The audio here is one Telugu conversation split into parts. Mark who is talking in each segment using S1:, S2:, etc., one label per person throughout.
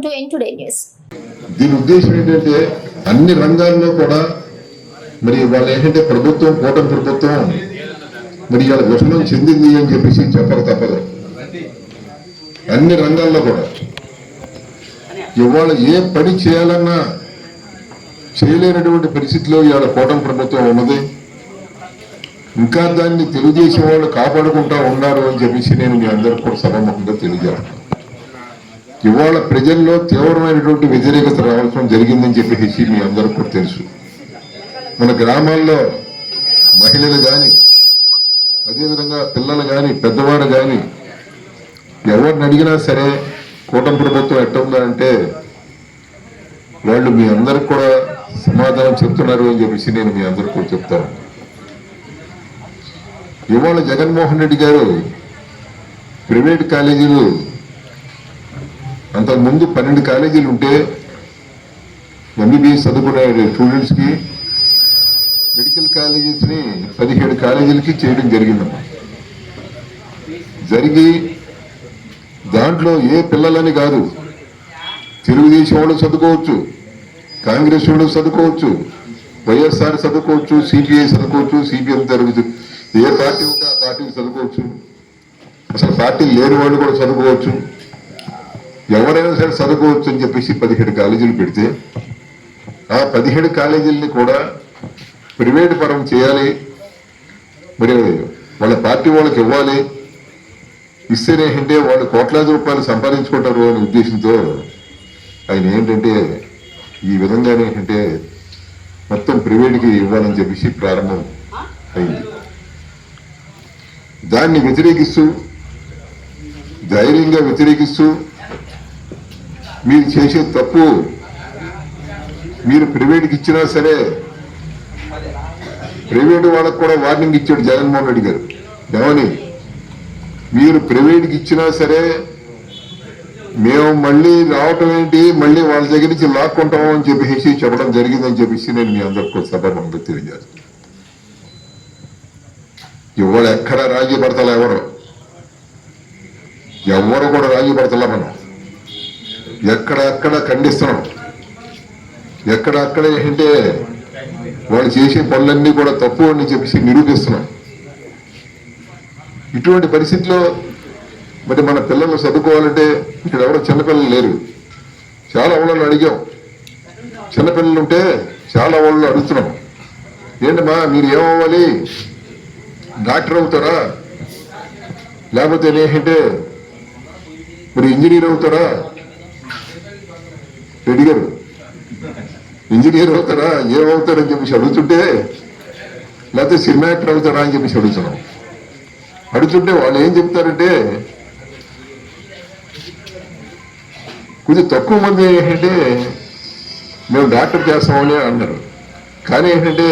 S1: Welcome to N today news
S2: దీని ఉద్దేశం ఏంటంటే అన్ని రంగాల్లో కూడా మరి వాళ్ళు ఏంటంటే ప్రభుత్వం కూటమి ప్రభుత్వం మరి ఇవాళ విఫలం చెందింది అని చెప్పేసి చెప్పక తప్పదు. అన్ని రంగాల్లో కూడా. ఇవాళ ఏ పని చేయాలన్నా చేయలేనటువంటి పరిస్థితిలో ఇవాళ కూటమి ప్రభుత్వం ఉన్నది. ఇంకా దాన్ని తెలుగుదేశం వాళ్ళు కాపాడుకుంటా ఉన్నారు అని చెప్పేసి నేను మీ అందరికీ కూడా సభాముఖంగా తెలియజేస్తాను ఇవాళ ప్రజల్లో తీవ్రమైనటువంటి వ్యతిరేకత రావాల్సిన జరిగిందని చెప్పేసి మీ అందరికీ కూడా తెలుసు. మన గ్రామాల్లో మహిళలు కానీ అదేవిధంగా పిల్లలు కానీ పెద్దవారు కానీ ఎవరిని అడిగినా సరే కూటమి ప్రభుత్వం ఎట్టుందా అంటే వాళ్ళు మీ అందరికి కూడా సమాధానం చెప్తున్నారు అని చెప్పేసి నేను మీ అందరికీ కూడా చెప్తాను ఇవాళ జగన్మోహన్ రెడ్డి గారు ప్రైవేట్ కాలేజీలు అంతకు ముందు పన్నెండు కాలేజీలు ఉంటే ఎంబీబీఎస్ చదువుకునే స్టూడెంట్స్కి మెడికల్ కాలేజెస్ని పదిహేడు కాలేజీలకి చేయడం జరిగిందమ్మా జరిగి దాంట్లో ఏ పిల్లలని కాదు తెలుగుదేశం వాళ్ళు చదువుకోవచ్చు కాంగ్రెస్ వాళ్ళు చదువుకోవచ్చు వైఎస్ఆర్ చదువుకోవచ్చు సిపిఐ చదువుకోవచ్చు సిపిఎం తరగతి ఏ పార్టీ ఉంటే ఆ పార్టీకి చదువుకోవచ్చు. అసలు పార్టీ లేని వాళ్ళు కూడా చదువుకోవచ్చు. ఎవరైనా సరే చదువుకోవచ్చు అని చెప్పేసి పదిహేడు కాలేజీలు పెడితే ఆ పదిహేడు కాలేజీలని కూడా ప్రైవేట్ పరం చేయాలి. మరి వాళ్ళ పార్టీ వాళ్ళకి ఇవ్వాలి. ఇస్తేనే అంటే వాళ్ళు కోట్లాది రూపాయలు సంపాదించుకుంటారు అనే ఉద్దేశంతో ఆయన ఏంటంటే ఈ విధంగానే ఏంటంటే మొత్తం ప్రైవేట్కి ఇవ్వాలని చెప్పేసి ప్రారంభం అయింది. దాన్ని వ్యతిరేకిస్తూ ధైర్యంగా వ్యతిరేకిస్తూ మీరు చేసే తప్పు మీరు ప్రైవేట్కి ఇచ్చినా సరే ప్రైవేట్ వాళ్ళకు కూడా వార్నింగ్ ఇచ్చాడు జగన్మోహన్ రెడ్డి గారు. ఏమని మీరు ప్రైవేట్కి ఇచ్చినా సరే మేము మళ్ళీ రావటం ఏంటి? మళ్ళీ వాళ్ళ దగ్గర నుంచి లాక్కుంటాము అని చెప్పేసి చెప్పడం జరిగిందని చెప్పేసి నేను మీ అందరికీ సభాముఖంగా తెలియజేస్తాను. ఇవాళ ఎక్కడ రాజీ పడతలా ఎవరు? ఎవరు కూడా రాజీ పడతలా మనం? ఎక్కడక్కడ ఖండిస్తున్నాం ఎక్కడక్కడ ఏంటంటే వాళ్ళు చేసే పనులన్నీ కూడా తప్పు అని చెప్పేసి నిరూపిస్తున్నాం ఇటువంటి పరిస్థితిలో మరి మన పిల్లలు చదువుకోవాలంటే ఇక్కడ ఎవరో చిన్నపిల్లలు లేరు. చాలా వాళ్ళని అడిగాం. చిన్నపిల్లలు ఉంటే చాలా వాళ్ళు అడుగుతున్నాం. ఏంటమ్మా మీరు ఏమవ్వాలి? డాక్టర్ అవుతారా? లేకపోతే ఏంటంటే మరి ఇంజనీర్ అవుతారా? అడిగారు ఇంజనీర్ అవుతారా? ఏమవుతారని చెప్పేసి అడుగుతుంటే లేకపోతే సినిమా యాక్టర్ అవుతారా అని చెప్పేసి అడుగుతున్నాం. అడుగుతుంటే వాళ్ళు ఏం చెప్తారంటే కొంచెం తక్కువ మంది ఏంటంటే మేము డాక్టర్ చేస్తామని అన్నారు. కానీ ఏంటంటే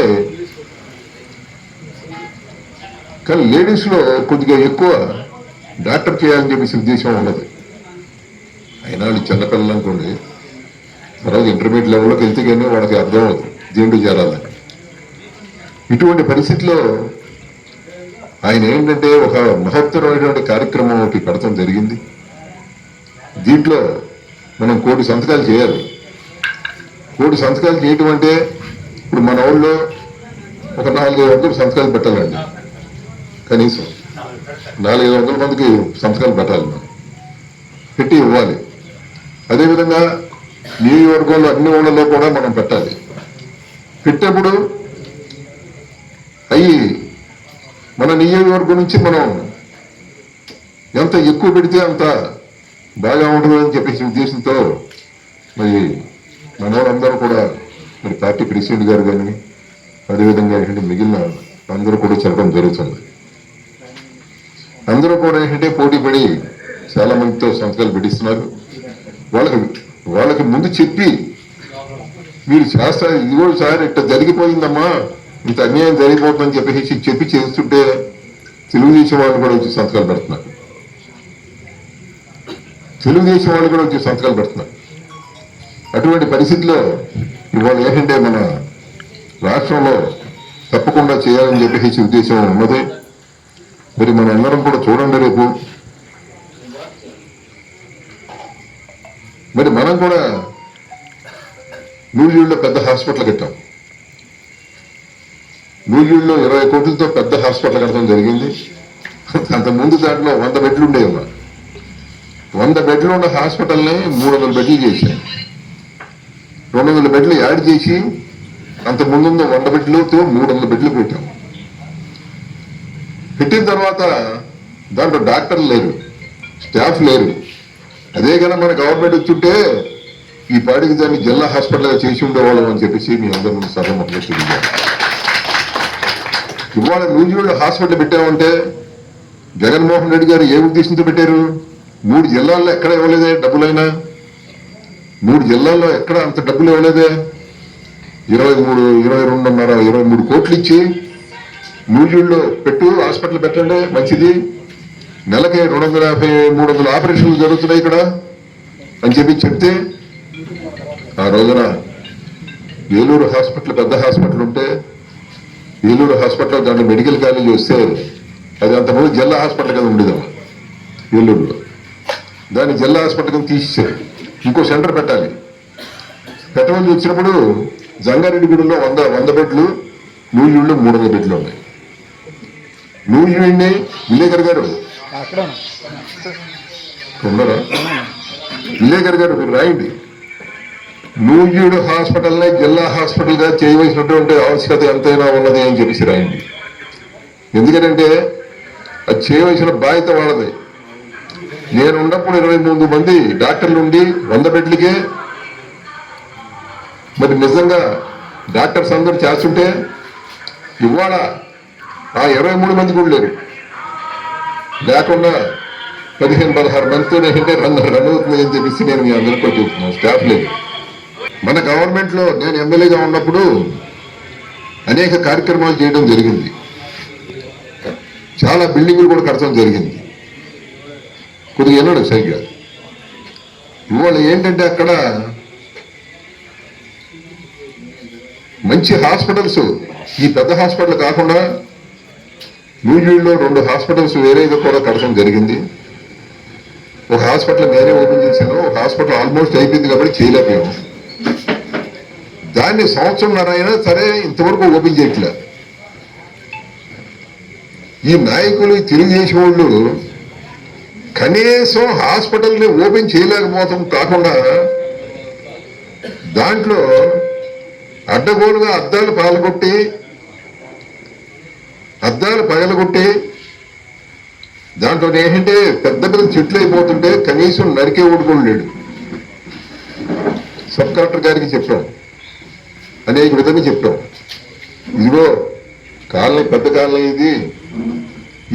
S2: కానీ లేడీస్లో కొద్దిగా ఎక్కువ డాక్టర్ చేయాలని చెప్పేసి ఉద్దేశం ఉన్నది అయినా వాళ్ళు చిన్నపిల్లలు అనుకోండి తర్వాత ఇంటర్మీడియట్ లెవెల్లోకి వెళ్తే కానీ వాళ్ళకి అర్థం అవుతుంది. దీంట్లో చేరాలని ఇటువంటి పరిస్థితిలో ఆయన ఏంటంటే ఒక మహత్తరమైనటువంటి కార్యక్రమం ఒకటి పెడతాం జరిగింది. దీంట్లో మనం కోటి సంతకాలు చేయాలి. కోటి సంతకాలు చేయటం అంటే ఇప్పుడు మన ఊళ్ళో ఒక నాలుగైదు వందలు సంతకాలు పెట్టాలండి. కనీసం నాలుగైదు వందల మందికి సంతకాలు పెట్టాలి మనం. పెట్టి ఇవ్వాలి. అదేవిధంగా నియోజకవర్గంలో అన్ని ఊళ్ళలో కూడా మనం పెట్టాలి. పెట్టేప్పుడు అయ్యి మన నియోజకవర్గం నుంచి మనం ఎంత ఎక్కువ పెడితే అంత బాగా ఉంటుందని చెప్పేసి ఉద్దేశంతో మరి మన వాళ్ళందరూ కూడా మరి పార్టీ ప్రెసిడెంట్ గారు కానీ అదేవిధంగా ఏంటంటే మిగిలిన అందరూ కూడా చెప్పడం జరుగుతుంది. అందరూ కూడా ఏంటంటే పోటీ పడి చాలా మందితో సంతకాలు పెట్టిస్తున్నారు. వాళ్ళకి వాళ్ళకి ముందు చెప్పి మీరు చేస్తారు ఇది కూడా సార్ ఇట్లా జరిగిపోయిందమ్మా. ఇంత అన్యాయం జరిగిపోతుందని చెప్పేసి చెప్పి చేస్తుంటే తెలుగుదేశం వాళ్ళు కూడా వచ్చి సంతకాలు పెడుతున్నారు. తెలుగుదేశం వాళ్ళు కూడా వచ్చి సంతకాలు పెడుతున్నారు. అటువంటి పరిస్థితిలో ఇవాళ ఏంటంటే మన రాష్ట్రంలో తప్పకుండా చేయాలని చెప్పేసి ఉద్దేశం ఉన్నది. మరి మన అందరం కూడా చూడండి రేపు. మరి మనం కూడా నూజివీడులో పెద్ద హాస్పిటల్ కట్టాం. నూజివీడులో ఇరవై కోట్లతో పెద్ద హాస్పిటల్ కట్టడం జరిగింది. అంత ముందు దాంట్లో వంద బెడ్లు ఉండేవమ్మా. వంద బెడ్లు ఉన్న హాస్పిటల్ని మూడు వందల బెడ్లు చేశాం. రెండు వందల బెడ్లు యాడ్ చేసి అంత ముందున్న వంద బెడ్లతో మూడు వందల బెడ్లు పెట్టాం. పెట్టిన తర్వాత దాంట్లో డాక్టర్లు లేరు స్టాఫ్ లేరు. అదే కన్నా మన గవర్నమెంట్ వచ్చుంటే ఈ పాడికి దాన్ని జిల్లా హాస్పిటల్గా చేసి ఉండేవాళ్ళం అని చెప్పేసి మీ అందరి సభ మొదలు తెలియజేయాలి ఇవాళ నూజివీడు హాస్పిటల్ పెట్టామంటే జగన్మోహన్ రెడ్డి గారు ఏ ఉద్దేశంతో పెట్టారు? మూడు జిల్లాల్లో ఎక్కడ ఇవ్వలేదే డబ్బులైనా? మూడు జిల్లాల్లో ఎక్కడ అంత డబ్బులు ఇవ్వలేదే? ఇరవై మూడు ఇరవై రెండున్నర ఇరవై మూడు కోట్లు ఇచ్చి నూజివీడులో పెట్టు హాస్పిటల్ పెట్టండి మంచిది. నెలకి రెండు వందల యాభై మూడు వందల ఆపరేషన్లు జరుగుతున్నాయి ఇక్కడ. అని చెప్పి చెప్తే ఆ రోజున ఏలూరు హాస్పిటల్ పెద్ద హాస్పిటల్ ఉంటే ఏలూరు హాస్పిటల్ దాంట్లో మెడికల్ కాలేజ్ వస్తే అది అంతకుముందు జిల్లా హాస్పిటల్ కదా ఉండేదా ఏలూరులో. దాన్ని జిల్లా హాస్పిటల్ కింద తీసేశారు. ఇంకో సెంటర్ పెట్టాలి. పెట్టవలసి వచ్చినప్పుడు జంగారెడ్డిగూడెంలో వంద వంద బెడ్లు నూజివీడులో మూడు వందల బెడ్లు ఉన్నాయి. నూజివీడిని విలేకర్ గారు
S1: అక్కడ
S2: ఉన్నారా విలేకర్ గారు మీరు రాయండి. నూజివీడు హాస్పిటల్ని జిల్లా హాస్పిటల్గా చేయవలసినటువంటి ఆవశ్యకత ఎంతైనా ఉన్నది అని చెప్పేసి రాయండి. ఎందుకంటే అది చేయవలసిన బాధ్యత వాళ్ళది. నేను ఉన్నప్పుడు ఇరవై మూడు మంది డాక్టర్లు ఉండి వంద బెడ్లకే మరి నిజంగా డాక్టర్స్ అందరూ చేస్తుంటే ఇవాళ ఆ ఇరవై మూడు మంది కూడా లేరు. లేకుండా పదిహేను పదహారు మందితో ఏంటంటే రన్ రన్ అవుతుంది అని చెప్పేసి నేను మీ అందరికీ కూడా చెప్తున్నాను స్టాఫ్ లేదు. మన గవర్నమెంట్లో నేను ఎమ్మెల్యేగా ఉన్నప్పుడు అనేక కార్యక్రమాలు చేయడం జరిగింది. చాలా బిల్డింగులు కూడా కట్టడం జరిగింది. కొద్దిగా విన్నాడు సరిగ్గా. ఇవాళ ఏంటంటే అక్కడ మంచి హాస్పిటల్స్ ఈ పెద్ద హాస్పిటల్ కాకుండా న్యూజివీడ్లో రెండు హాస్పిటల్స్ వేరేగా కూడా కట్టడం జరిగింది. ఒక హాస్పిటల్ నేనే ఓపెన్ చేశాను. ఒక హాస్పిటల్ ఆల్మోస్ట్ అయిపోయింది కాబట్టి చేయలేకపోయాము దాన్ని సంవత్సరంన్నర అయినా సరే ఇంతవరకు ఓపెన్ చేయట్లే. ఈ నాయకులు తెలుగుదేశం వాళ్ళు కనీసం హాస్పిటల్ని ఓపెన్ చేయలేకపోతాం కాకుండా దాంట్లో అడ్డగోలుగా అద్దాలు పాల్గొట్టి అద్దాలు పగలగొట్టే దాంట్లో ఏంటంటే పెద్ద పెద్ద చెట్లు అయిపోతుంటే కనీసం నరికే ఊడుకోడు లేడు. సబ్ కలెక్టర్ గారికి చెప్పాం అనేక విధంగా చెప్పాం ఇదిగో కాలనీ పెద్ద కాలనీ ఇది.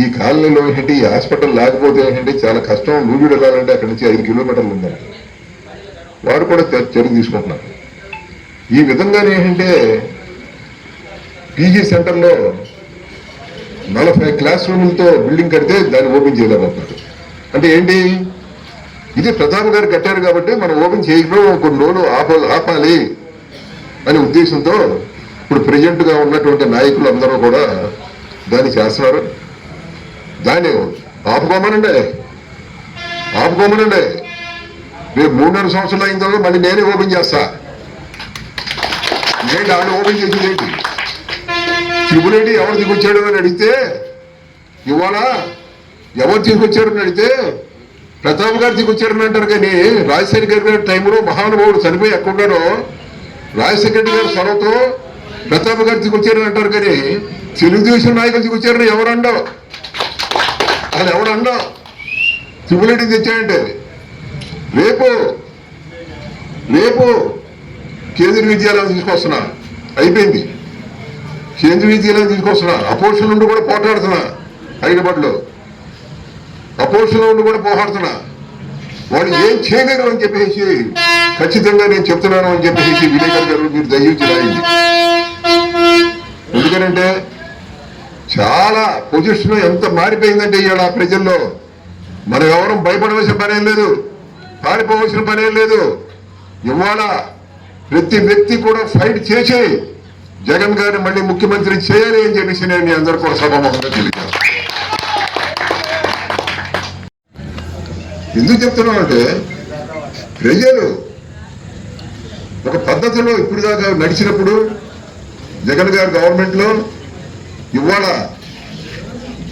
S2: ఈ కాలనీలో ఏంటంటే ఈ హాస్పిటల్ లేకపోతే ఏంటంటే చాలా కష్టం. నూజిడు వెళ్ళాలంటే అక్కడి నుంచి ఐదు కిలోమీటర్లు ఉందంట వారు కూడా చర్య తీసుకుంటున్నారు ఈ విధంగా ఏంటంటే పీజీ సెంటర్లో నలభై క్లాస్ రూములతో బిల్డింగ్ కడితే దాన్ని ఓపెన్ చేయలేకపోతున్నారు అంటే ఏంటి? ఇది ప్రధాని గారు కట్టారు కాబట్టి మనం ఓపెన్ చేయకపోవడం కొన్ని రోజులు ఆప ఆపాలి అనే ఉద్దేశంతో ఇప్పుడు ప్రజెంట్గా ఉన్నటువంటి నాయకులు అందరూ కూడా దాన్ని చేస్తున్నారు. దాన్ని ఆపుకోమనండి. ఆపుకోమనండి. రేపు మూడున్నర సంవత్సరాలు అయిన తర్వాత మళ్ళీ నేనే ఓపెన్ చేస్తా. నేను ఆవిడ ఓపెన్ చేసింది ఏంటి? త్రిపురెడ్డి ఎవరు దిగొచ్చాడు అని అడిగితే ఇవాళ ఎవరు తీసుకొచ్చారని అడిగితే ప్రతాప్ గారు తీసుకొచ్చారని అంటారు కానీ రాజశేఖర్ గారి గారి టైంలో మహానుభావుడు చనిపోయి ఎక్కడున్నాడో రాజశేఖర రెడ్డి గారి స్వరంతో ప్రతాప్ గారు తీసుకొచ్చారని అంటారు కానీ తెలుగుదేశం నాయకులు తీసుకొచ్చారని ఎవరు అండవు? అది ఎవరు అండవు? త్రిపురెడ్డి తెచ్చాయంటే రేపు రేపు కేంద్రీయ విద్యాలయం తీసుకొస్తున్నా. అయిపోయింది. కేంద్రీయ తీసుకొస్తున్నా అపోజిషన్ నుండి కూడా పోట్లాడుతున్నా హైదరాబాద్లో. అపోజిషన్ నుండి కూడా పోరాడుతున్నా వాళ్ళు ఏం చేయలేరు అని చెప్పేసి ఖచ్చితంగా నేను చెప్తున్నాను అని చెప్పేసి విలేకరు గారు మీరు దయించి రాయండి. ఎందుకనంటే చాలా పొజిషన్ ఎంత మారిపోయిందంటే ఇవాళ ప్రజల్లో. మనం ఎవరం భయపడవలసిన పనేం లేదు. పారిపోవలసిన పనేం లేదు. ఇవాళ ప్రతి వ్యక్తి కూడా ఫైట్ చేసే జగన్ గారిని మళ్ళీ ముఖ్యమంత్రి చేయాలి అని చెప్పేసి నేను మీ అందరు కూడా సభాముఖంగా తెలియజేస్తాను. ఎందుకు చెప్తున్నాం అంటే ప్రజలు పద్ధతిలో ఇప్పుడు దాకా నడిచినప్పుడు జగన్ గారి గవర్నమెంట్లో ఇవాళ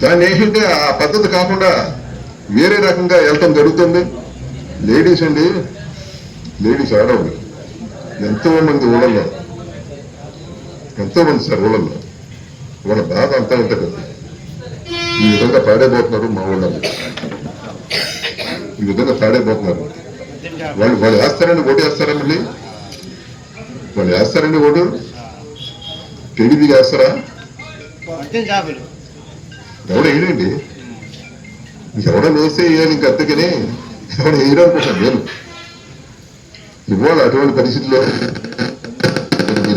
S2: దాన్ని ఏంటంటే ఆ పద్ధతి కాకుండా వేరే రకంగా వెళ్ళటం జరుగుతుంది. లేడీస్ అండి లేడీస్ ఆడవాళ్ళు ఎంతో మంది ఊళ్ళలో ఎంతో మంది సార్ ఊళ్ళల్లో. వాళ్ళ బాధ అంతా ఉంటుంది ఈ విధంగా పాడైపోతున్నారు మా ఊళ్ళల్లో. ఈ విధంగా పాడైపోతున్నారు. వాళ్ళు వాళ్ళు వేస్తారండి ఓటు వేస్తారా మళ్ళీ? వాళ్ళు వేస్తారండి ఓటు టీడీపీకి వేస్తారా ఎవడ వేయడండి ఎవడ వేస్తే వేయాలి ఇంక అంతకనే ఎవడ వేయడానికి నేను. ఇవాళ అటువంటి పరిస్థితిలో మీరు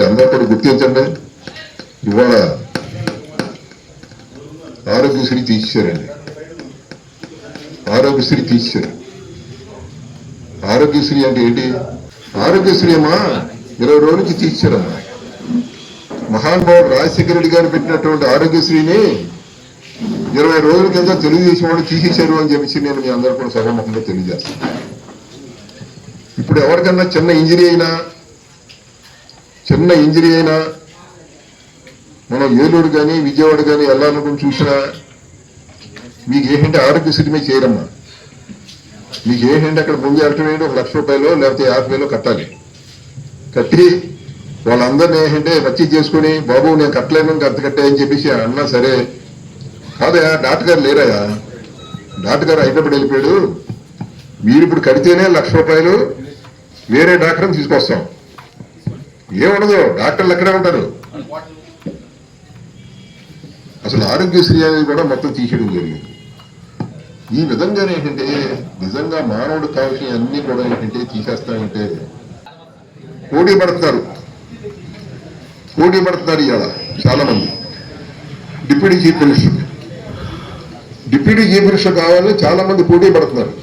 S2: అందరూ గుర్తించండి. ఇవాళ ఆరోగ్యశ్రీ తీసేశారండి. ఆరోగ్యశ్రీ తీసేశారు. ఆరోగ్యశ్రీ అంటే ఏంటి? ఆరోగ్యశ్రీ అమ్మా ఇరవై రోజుల నుంచి తీసేశారమ్మా. మహానుభావుడు రాజశేఖర రెడ్డి గారు పెట్టినటువంటి ఆరోగ్యశ్రీని ఇరవై రోజుల కింద తెలుగుదేశం వాళ్ళు తీసేశారు అని చెప్పేసి నేను మీ అందరూ కూడా సభాముఖంగా తెలియజేస్తాను. ఇప్పుడు ఎవరికన్నా చిన్న ఇంజరీ అయినా చిన్న ఇంజరీ అయినా మనం ఏలూరు కానీ విజయవాడ కానీ వెళ్ళాలనుకుని చూసినా మీకు ఏంటంటే ఆరోగ్యశ్రీ మీద చేయరమ్మా. మీకు ఏంటంటే అక్కడ ముందు వెళ్ళటం ఏంటి? ఒక లక్ష రూపాయలు లేకపోతే యాభై వేలు కట్టాలి. కట్టి వాళ్ళందరినీ ఏంటంటే రచ్చీ చేసుకుని బాబు నేను కట్టలేను కత్త కట్టే అని చెప్పేసి అన్నా సరే కాదయా డాక్టర్ గారు లేరయ్యా. డాక్టర్ గారు హైదరాబాద్ వెళ్ళిపోయాడు. మీరు ఇప్పుడు కడితేనే లక్ష రూపాయలు వేరే డాక్టర్ని తీసుకొస్తాం. ఏముండదు డాక్టర్లు అక్కడే ఉంటారు. అసలు ఆరోగ్యశ్రీ అనేది కూడా మొత్తం తీసేయడం జరిగింది. ఈ విధంగా ఏంటంటే నిజంగా మానవుడు కావాల్సిన అన్ని కూడా ఏంటంటే తీసేస్తామంటే పోటీ పడుతున్నారు. పోటీ పడుతున్నారు ఇవాళ చాలా మంది deputy chief minister. Deputy chief minister కావాలని చాలా మంది పోటీ పడుతున్నారు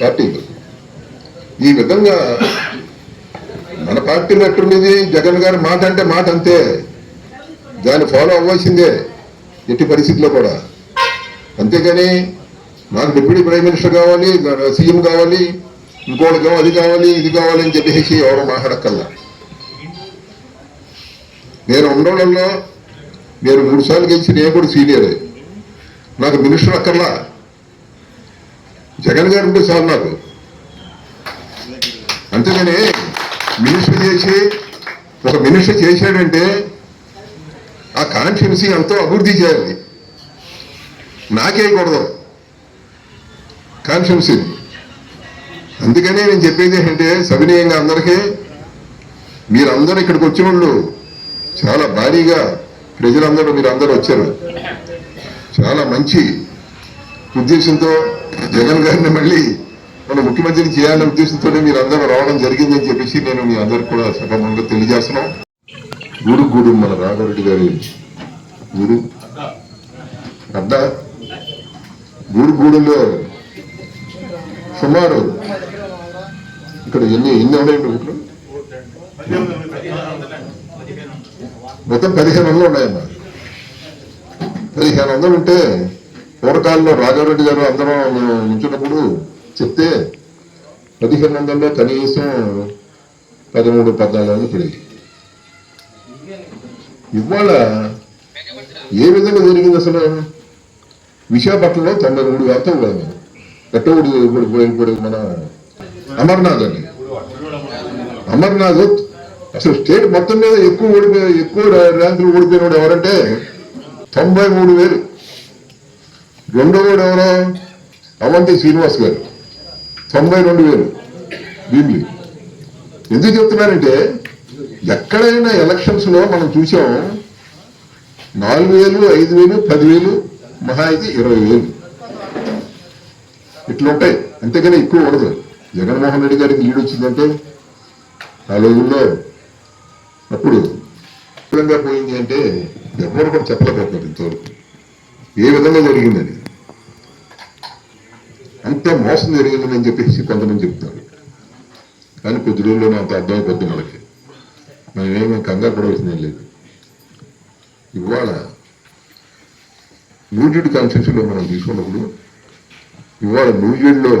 S2: పార్టీలు. ఈ విధంగా మన పార్టీలో ఎట్టుండేది జగన్ గారి మాట అంటే మాట అంతే. దాన్ని ఫాలో అవ్వాల్సిందే ఎట్టి పరిస్థితుల్లో కూడా. అంతేగాని నాకు డిప్యూటీ ప్రైమ్ మినిస్టర్ కావాలి సీఎం కావాలి ఇంకోటి కావాలి అది కావాలి ఇది కావాలి అని చెప్పేసి ఎవరు మాట్లాడక్కల్లా నేను ఉండడంలో నేను మూడు సార్లు గెలిచి నేను కూడా సీనియరే. నాకు మినిస్టర్ అక్కర్లా. జగన్ గారు ఉంటే సార్ నాకు. అంతేగాని మినిస్టర్ చేసి ఒక మినిస్టర్ చేశాడంటే ఆ కాన్స్టిట్యున్సీ ఎంతో అభివృద్ధి చేయాలి. నాకేయకూడదు కాన్స్టిట్యున్సీ. అందుకనే నేను చెప్పేది ఏంటంటే సవినీయంగా అందరికీ మీరందరూ ఇక్కడికి వచ్చిన వాళ్ళు చాలా భారీగా ప్రజలందరూ మీరు అందరూ వచ్చారు. చాలా మంచి ఉద్దేశంతో జగన్ గారిని మళ్ళీ మన ముఖ్యమంత్రిని చేయాలనే ఉద్దేశంతోనే మీరు అందరూ రావడం జరిగిందని చెప్పేసి నేను మీ అందరికి కూడా సభమంగా తెలియజేస్తున్నాం గూడు గూడు మన రాఘవరెడ్డి గారి గురు. అడ్డ గూడుగూడులో సుమారు ఇక్కడ ఎన్ని ఎన్ని ఉన్నాయండి ఊట్లు మొత్తం పదిహేను వందలు ఉన్నాయమ్మా. పదిహేను వందలు ఉంటే పూర్వకాలంలో రాఘవరెడ్డి గారు అందరం మేము ఉంచున్నప్పుడు చెప్తే పదిహేను వందల్లో కనీసం పదమూడు పద్నాలుగు పెరిగి ఇవాళ ఏ విధంగా జరిగింది అసలు? విశాఖపట్నంలో తొంభై మూడు వేలతో పోయాము పెట్టవుడు ఇప్పుడు ఇప్పుడు మన అమర్నాథ్ అండి అమర్నాథ్ అసలు స్టేట్ మొత్తం మీద ఎక్కువ ఓడిపోయి ఎక్కువ ర్యాంకులు ఓడిపోయినాడు ఎవరంటే తొంభై మూడు వేలు. రెండో వాడు ఎవరో? అవంతి శ్రీనివాస్ గారు. తొంభై రెండు వేలు. దీన్ని ఎందుకు చెప్తున్నానంటే ఎక్కడైనా ఎలక్షన్స్లో మనం చూసాం నాలుగు వేలు ఐదు వేలు పదివేలు మహా అయితే ఇరవై వేలు. ఇట్లుంటాయి. అంతేకాని అంతేగాని ఎక్కువ ఉండదు. జగన్మోహన్ రెడ్డి గారికి లీడ్ వచ్చిందంటే ఆ రోజుల్లో అప్పుడు విధంగా పోయింది అంటే ఎవరు కూడా చెప్పలేకపోతున్నారు ఇంతవరకు. ఏ విధంగా జరిగిందని? అంత మోసం జరిగిందని చెప్పేసి కొంతమంది చెప్తారు. కానీ కొద్ది రోజుల్లోనే అంత అర్థమైపోద్ది మనకి. మనం ఏమీ కంగారు పడవలసిందేం లేదు. ఇవాళ నూజిడ్ కాన్స్టిట్యూషన్లో మనం తీసుకున్నప్పుడు ఇవాళ నూజిడ్లో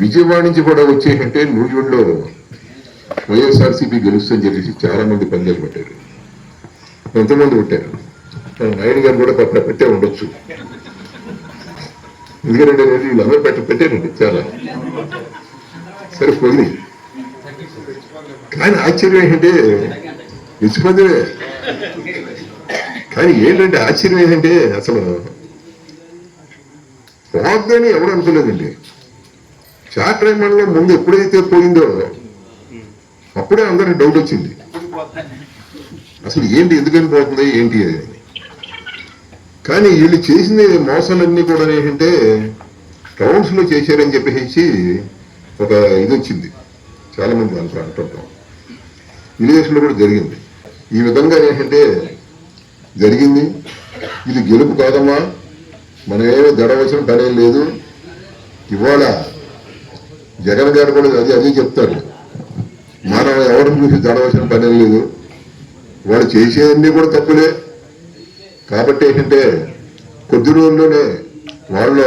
S2: విజయవాడ నుంచి కూడా వచ్చేటంటే నూజిడ్లో వైఎస్ఆర్సీపీ గెలుస్తుందని చెప్పేసి చాలా మంది పందాలు పట్టారు. ఎంతమంది పెట్టారు? నాయుడు గారు కూడా పెట్టే ఉండొచ్చు. ఎందుకంటే వీళ్ళందరూ పెట్ట పెట్టారండి చాలా. సరిపోయింది కానీ ఆశ్చర్యం ఏంటంటే ఇచ్చిపోతే కానీ ఏంటంటే ఆశ్చర్యం ఏంటంటే అసలు పోద్దని ఎవరు అనుకోలేదండి. చార్టర్ మండలం ముందు ఎప్పుడైతే పోయిందో అప్పుడే అందరికి డౌట్ వచ్చింది. అసలు ఏంటి ఎందుకని పోతుంది ఏంటి అది కానీ వీళ్ళు చేసిన మోసాలన్నీ కూడా ఏంటంటే టౌన్స్లో చేశారని చెప్పేసి ఒక ఇది వచ్చింది. చాలామంది అంతా అంటుంటాం. విలేజ్ కూడా జరిగింది. ఈ విధంగా ఏంటంటే జరిగింది. ఇది గెలుపు కాదమ్మా. మనం ఏమీ దడవలసిన పనేం లేదు. ఇవాళ జగన్ గారు కూడా అదే అదే చెప్తారు. మనం ఎవరిని చూసి దడవలసిన పనేం లేదు. వాళ్ళు చేసేవన్నీ కూడా తప్పులే. కాబట్టి ఏంటంటే కొద్ది రోజుల్లోనే వాళ్ళు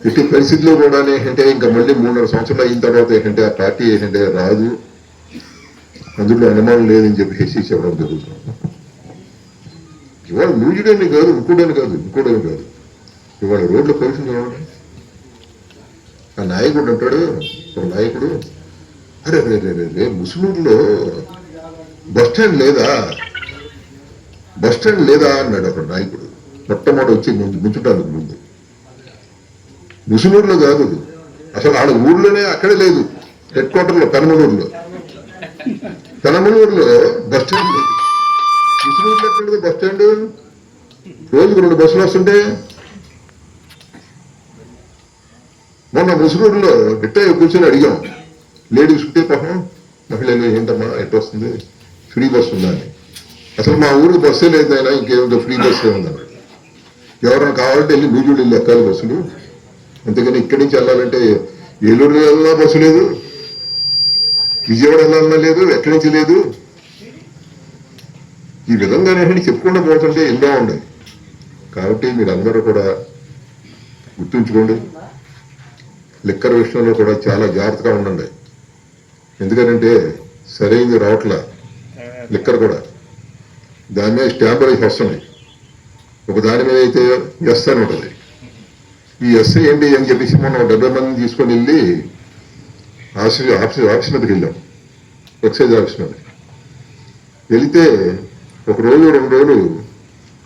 S2: ఇటు పరిస్థితుల్లో కూడా ఏంటంటే ఇంకా మళ్ళీ మూడున్నర సంవత్సరాలు అయిన తర్వాత ఏంటంటే ఆ పార్టీ ఏంటంటే రాదు. అందులో అనుమానం లేదని చెప్పేసి చెప్పడం జరుగుతుంది. ఇవాళ నూజుడని కాదు ఇంకోడని కాదు ఇంకోడని కాదు. ఇవాళ రోడ్ల పరిస్థితి చూడండి ఆ నాయకుడు అంటాడు ఒక నాయకుడు అరే రే రే రే రే ముసునూరులో బస్ స్టాండ్ లేదా? బస్ స్టాండ్ లేదా అన్నాడు అక్కడ నాయకుడు. మొట్టమొదటి వచ్చి ముందు ముందు. ముసునూరులో కాదు అసలు ఆడ ఊర్లోనే అక్కడే లేదు. హెడ్ క్వార్టర్లో పెనమలూరులో పెనమలూరులో బస్ స్టాండ్ లేదు ముసునూరులో ఎక్కడ బస్ స్టాండ్? రోజుకు రెండు బస్సులు వస్తుంటే? మొన్న ముసునూరులో గిట్టే కూర్చొని అడిగాం. లేడీస్ ఉంటే పాపం మహిళలు ఏంటమ్మా ఎట్ట వస్తుంది? ఫ్రీ బస్ ఉందని అసలు మా ఊరికి బస్సే లేదు ఇంకేమిటో ఫ్రీ బస్సే ఉందన్నాడు ఎవరైనా కావాలంటే వెళ్ళి నూజుడు వెళ్ళి ఎక్కాలి బస్సులు. అంతేగాని ఇక్కడి నుంచి వెళ్ళాలంటే ఏలూరు వెళ్ళాలన్నా బస్సు లేదు. విజయవాడ వెళ్ళాలన్నా లేదు ఎక్కడి నుంచి లేదు. ఈ విధంగా నేను చెప్పుకుంటూ పోతుంటే ఎన్నో ఉన్నాయి. కాబట్టి మీరందరూ కూడా గుర్తుంచుకోండి. లిక్కర్ విషయంలో కూడా చాలా జాగ్రత్తగా ఉండండి. ఎందుకంటే సరైనది రావట్లా. లిక్కర్ కూడా. దాని మీద స్టాంప్ వస్తున్నాయి ఒక దాని మీద అయితే ఎస్ అని ఉంటుంది. ఈ ఎస్ ఏంటి అని చెప్పేసి మనం డెబ్బై మందిని తీసుకొని వెళ్ళి ఆఫీస్ ఆఫీస్ ఆఫీస్ మీదకి వెళ్ళాం. ఎక్సైజ్ ఆఫీస్ మీద వెళితే ఒక రోజు రెండు రోజులు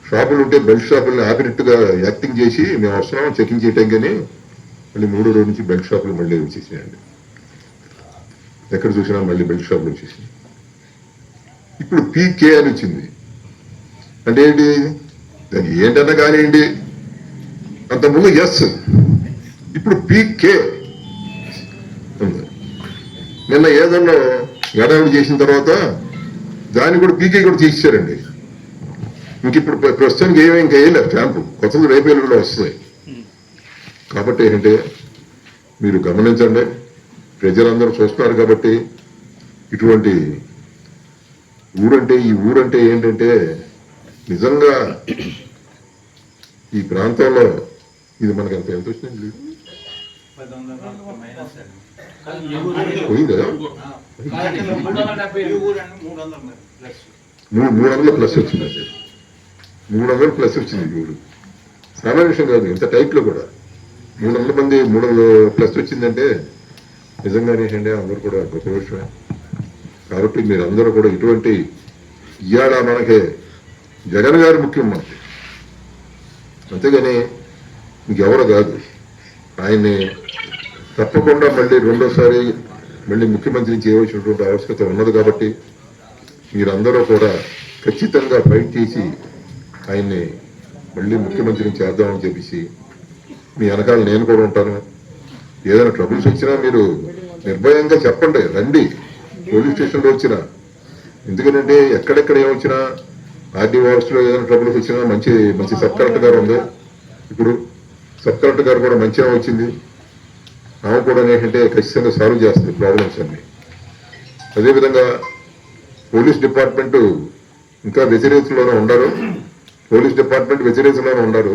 S2: షాపులు ఉంటే బెల్ట్ షాపుల్ని ఆపినట్టుగా యాక్టింగ్ చేసి మేము వస్తున్నాం చెకింగ్ చేయటం కానీ మళ్ళీ మూడో రోజు నుంచి బెల్ట్ షాపులు మళ్ళీ వచ్చేసినాయండి. ఎక్కడ చూసినా మళ్ళీ బెల్ట్ షాపులు వచ్చేసినాయి. ఇప్పుడు పీకే అని వచ్చింది. అంటే ఏంటి? దానికి ఏంటన్నా కానివ్వండి అంతకుముందు ఎస్ ఇప్పుడు పీకే నిన్న ఏదన్నా గడవడి చేసిన తర్వాత దాన్ని కూడా పీకే కూడా తీసేశారండి. ఇంక ఇప్పుడు ప్రస్తుతానికి ఏమీ ఇంకా వేయలేదు స్టాంపు కొత్తది రేపేళ్ళు కూడా వస్తాయి కాబట్టి ఏంటంటే మీరు గమనించండి. ప్రజలందరూ చూస్తున్నారు కాబట్టి ఇటువంటి ఊరంటే ఈ ఊరంటే ఏంటంటే నిజంగా ఈ ప్రాంతంలో ఇది మనకి ఎంత వచ్చిందండి? లేదు పోయిందా? మూడు వందల ప్లస్ వచ్చిందండి మూడు వందల ప్లస్ వచ్చింది ఈ ఊరు. సామాన్య విషయం కాదు ఇంత టైట్లో కూడా. మూడు వందల మంది మూడు వందలు ప్లస్ వచ్చిందంటే నిజంగానే అండి అందరూ కూడా గొప్ప విషయమే. కాబట్టి మీరందరూ కూడా ఇటువంటి ఇవాళ మనకి జగన్ గారు ముఖ్యం అంతేగాని ఇంకెవరు కాదు. ఆయన్ని తప్పకుండా మళ్ళీ రెండోసారి మళ్ళీ ముఖ్యమంత్రి చేయవలసినటువంటి ఆవశ్యకత ఉన్నది కాబట్టి మీరందరూ కూడా ఖచ్చితంగా ఫైట్ చేసి ఆయన్ని మళ్ళీ ముఖ్యమంత్రిని చేద్దామని చెప్పేసి మీ వెనకాల నేను కూడా ఉంటాను. ఏదైనా ట్రబుల్స్ వచ్చినా మీరు నిర్భయంగా చెప్పండి. రండి. పోలీస్ స్టేషన్లో వచ్చినా. ఎందుకంటే ఎక్కడెక్కడ ఏమొచ్చినా ఆర్డీ లో ఏదైనా ట్రబుల్స్ వచ్చినా మంచి మంచి సబ్ కలెక్టర్ గారు ఉంది. ఇప్పుడు సబ్ కలెక్టర్ గారు కూడా మంచిగా వచ్చింది. ఆమె కూడా ఏంటంటే ఖచ్చితంగా సాల్వ్ చేస్తుంది ప్రాబ్లమ్స్ అన్ని. అదేవిధంగా పోలీస్ డిపార్ట్మెంట్ ఇంకా వ్యతిరేకతలోనే ఉండరు. పోలీస్ డిపార్ట్మెంట్ వ్యతిరేకతలోనే ఉండరు.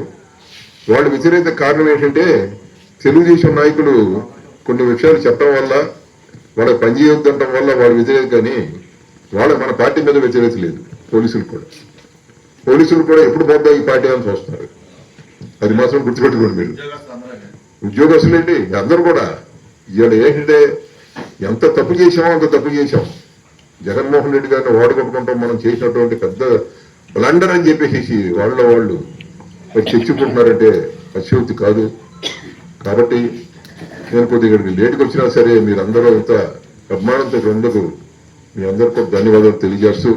S2: వాళ్ళు వ్యతిరేక కారణం ఏంటంటే తెలుగుదేశం నాయకులు కొన్ని విషయాలు చెప్పడం వల్ల వాళ్ళకి పనిచేయొద్దంటం వల్ల వాళ్ళు వ్యతిరేక కానీ వాళ్ళ మన పార్టీ మీద వ్యతిరేకత లేదు పోలీసులు కూడా. పోలీసులు కూడా ఎప్పుడు పోద్దా ఈ పార్టీ అని చూస్తున్నారు. అది మాత్రం గుర్తుపెట్టుకోండి మీరు. ఉద్యోగస్తులేంటి అందరూ కూడా ఇవాళ ఏంటంటే ఎంత తప్పు చేసామో అంత తప్పు చేశాం. జగన్మోహన్ రెడ్డి గారిని వాడుకొట్టుకుంటాం మనం చేసినటువంటి పెద్ద బ్లండర్ అని చెప్పేసి వాళ్ళ వాళ్ళు మరి చర్చించుకుంటున్నారంటే కాదు. కాబట్టి నేను కొద్దిగా లేటుకు వచ్చినా సరే మీరందరూ ఇంత అభిమానంతో ఉండదు మీ అందరికీ ధన్యవాదాలు తెలియజేస్తూ